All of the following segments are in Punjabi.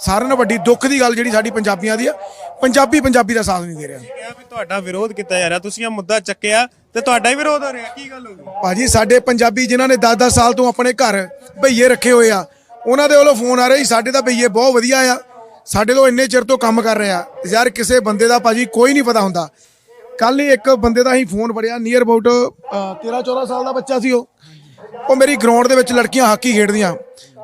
ਸਾਰਿਆਂ ਨਾਲੋਂ ਵੱਡੀ ਦੁੱਖ ਦੀ ਗੱਲ ਜਿਹੜੀ ਸਾਡੀ ਪੰਜਾਬੀਆਂ ਦੀ ਆ ਪੰਜਾਬੀ ਪੰਜਾਬੀ ਦਾ ਸਾਥ ਨਹੀਂ ਦੇ ਰਿਹਾ। ਕਿਹਾ ਵੀ ਤੁਹਾਡਾ ਵਿਰੋਧ ਕੀਤਾ ਜਾ ਰਿਹਾ ਤੁਸੀਂ ਇਹ ਮੁੱਦਾ ਚੱਕਿਆ ਤੇ ਤੁਹਾਡਾ ਹੀ ਵਿਰੋਧ ਹੋ ਰਿਹਾ ਕੀ ਗੱਲ ਹੋ ਗਈ? ਭਾਜੀ ਸਾਡੇ ਪੰਜਾਬੀ ਜਿਨ੍ਹਾਂ ਨੇ 10-10 ਸਾਲ ਤੋਂ ਆਪਣੇ ਘਰ ਭਈਏ ਰੱਖੇ ਹੋਏ ਆ ਉਹਨਾਂ ਦੇ ਵੱਲੋਂ ਫੋਨ ਆ ਰਿਹਾ ਜੀ ਸਾਡੇ ਤਾਂ ਭਈਏ ਬਹੁਤ ਵਧੀਆ ਆ ਸਾਡੇ ਤੋਂ ਇੰਨੇ ਚਿਰ ਤੋਂ ਕੰਮ ਕਰ ਰਹੇ ਆ। ਯਾਰ ਕਿਸੇ ਬੰਦੇ ਦਾ ਭਾਜੀ ਕੋਈ ਨਹੀਂ ਪਤਾ ਹੁੰਦਾ। ਕੱਲ ਹੀ ਇੱਕ ਬੰਦੇ ਦਾ ਹੀ ਫੋਨ ਵੜਿਆ ਨੀਅਰ ਅਬਾਊਟ 13-14 ਸਾਲ ਦਾ ਬੱਚਾ ਸੀ ਉਹ। ਉਹ ਮੇਰੀ ਗਰਾਊਂਡ ਦੇ ਵਿੱਚ ਲੜਕੀਆਂ ਹਾਕੀ ਖੇਡਦੀਆਂ।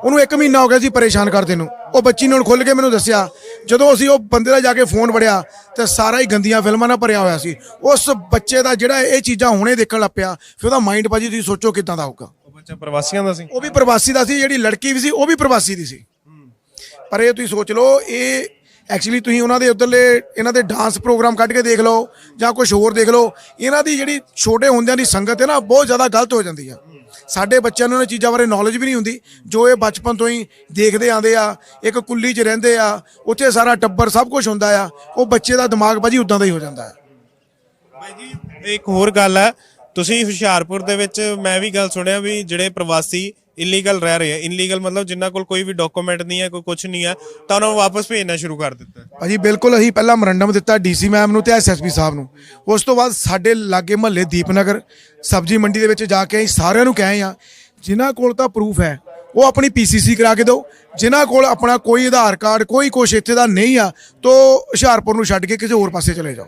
ਉਹਨੂੰ 1 ਮਹੀਨਾ ਹੋ ਗਿਆ ਸੀ ਪਰੇਸ਼ਾਨ ਕਰਦੇ ਨੂੰ। ਉਹ ਬੱਚੀ ਨੇ ਹੁਣ ਖੁੱਲ ਕੇ ਮੈਨੂੰ ਦੱਸਿਆ ਜਦੋਂ ਅਸੀਂ ਉਹ ਬੰਦੇ ਦਾ ਜਾ ਕੇ ਫੋਨ ਵੜਿਆ ਤੇ ਸਾਰਾ ਹੀ ਗੰਦੀਆਂ ਫਿਲਮਾਂ ਨਾਲ ਭਰਿਆ ਹੋਇਆ ਸੀ। ਉਸ ਬੱਚੇ ਦਾ ਜਿਹੜਾ ਇਹ ਚੀਜ਼ਾਂ ਹੁਣੇ ਦੇਖਣ ਲੱਗ ਪਿਆ ਫਿਰ ਉਹਦਾ ਮਾਈਂਡ ਭਾਜੀ ਤੁਸੀਂ ਸੋਚੋ ਕਿਦਾਂ ਦਾ ਹੋਊਗਾ। ਉਹ ਬੱਚਾ ਪ੍ਰਵਾਸੀਆਂ ਦਾ ਸੀ? ਉਹ ਵੀ ਪ੍ਰਵਾਸੀ ਦਾ ਸੀ ਜਿਹੜੀ ਲੜਕੀ ਵੀ ਸੀ ਉਹ ਵੀ ਪ੍ਰਵਾਸੀ ਦੀ ਸੀ। ਪਰ ਇਹ ਤੁਸੀਂ ਸੋਚ ਲਓ ਇਹ ਐਕਚੁਅਲੀ ਤੁਸੀਂ ਉਹਨਾਂ ਦੇ ਉਧਰਲੇ ਇਹਨਾਂ ਦੇ ਡਾਂਸ ਪ੍ਰੋਗਰਾਮ ਕੱਢ ਕੇ ਦੇਖ ਲਓ ਜਾਂ ਕੁਝ ਹੋਰ ਦੇਖ ਲਓ ਇਹਨਾਂ ਦੀ ਜਿਹੜੀ ਛੋਟੇ ਹੁੰਦਿਆਂ ਦੀ ਸੰਗਤ ਹੈ ਨਾ ਬਹੁਤ ਜ਼ਿਆਦਾ ਗਲਤ ਹੋ ਜਾਂਦੀ ਆ। ਸਾਡੇ ਬੱਚਿਆਂ ਨੂੰ ਇਹਨਾਂ ਚੀਜ਼ਾਂ ਬਾਰੇ ਨੌਲੇਜ ਵੀ ਨਹੀਂ ਹੁੰਦੀ। ਜੋ ਇਹ ਬਚਪਨ ਤੋਂ ਹੀ ਦੇਖਦੇ ਆਂਦੇ ਆ, ਇੱਕ ਕੁੱਲੀ 'ਚ ਰਹਿੰਦੇ ਆ, ਉੱਥੇ ਸਾਰਾ ਟੱਬਰ ਸਭ ਕੁਝ ਹੁੰਦਾ ਆ, ਉਹ ਬੱਚੇ ਦਾ ਦਿਮਾਗ ਭਾਜੀ ਉਦਾਂ ਦਾ ਹੀ ਹੋ ਜਾਂਦਾ ਹੈ। ਬਾਈ ਜੀ, ਇੱਕ ਹੋਰ ਗੱਲ ਹੈ, ਤੁਸੀਂ ਹੁਸ਼ਿਆਰਪੁਰ ਦੇ ਵਿੱਚ ਮੈਂ ਵੀ ਗੱਲ ਸੁਣਿਆ ਵੀ ਜਿਹੜੇ ਪ੍ਰਵਾਸੀ ਇਲੀਗਲ ਰਹਿ ਰਹੇ ਆ। ਇਲੀਗਲ ਮਤਲਬ ਜਿਨ੍ਹਾਂ ਕੋਲ ਕੋਈ ਵੀ ਡਾਕੂਮੈਂਟ ਨਹੀਂ ਹੈ, ਕੋਈ ਕੁਝ ਨਹੀਂ ਹੈ, ਤਾਂ ਉਹਨਾਂ ਨੂੰ ਵਾਪਸ ਭੇਜਣਾ ਸ਼ੁਰੂ ਕਰ ਦਿੱਤਾ। ਭਾਜੀ, ਬਿਲਕੁਲ ਅਸੀਂ ਪਹਿਲਾਂ ਮਰੰਡਮ ਦਿੱਤਾ ਡੀਸੀ ਮੈਮ ਨੂੰ ਤੇ ਐਸਐਸਪੀ ਸਾਹਿਬ ਨੂੰ। ਉਸ ਤੋਂ ਬਾਅਦ ਸਾਡੇ ਲਾਗੇ ਮਹੱਲੇ ਦੀਪਨਗਰ, ਸਬਜ਼ੀ ਮੰਡੀ ਦੇ ਵਿੱਚ ਜਾ ਕੇ ਅਸੀਂ ਸਾਰਿਆਂ ਨੂੰ ਕਹੇ ਆ ਜਿਨ੍ਹਾਂ ਕੋਲ ਤਾਂ ਪ੍ਰੂਫ ਹੈ, ਉਹ ਆਪਣੀ ਪੀਸੀਸੀ ਕਰਾ ਕੇ ਦਿਓ। ਜਿਨ੍ਹਾਂ ਕੋਲ ਆਪਣਾ ਕੋਈ ਆਧਾਰ ਕਾਰਡ, ਕੋਈ ਕੁਛ ਇੱਥੇ ਦਾ ਨਹੀਂ ਆ, ਤੋ ਹੁਸ਼ਿਆਰਪੁਰ ਨੂੰ ਛੱਡ ਕੇ ਕਿਸੇ ਹੋਰ ਪਾਸੇ ਚਲੇ ਜਾਓ।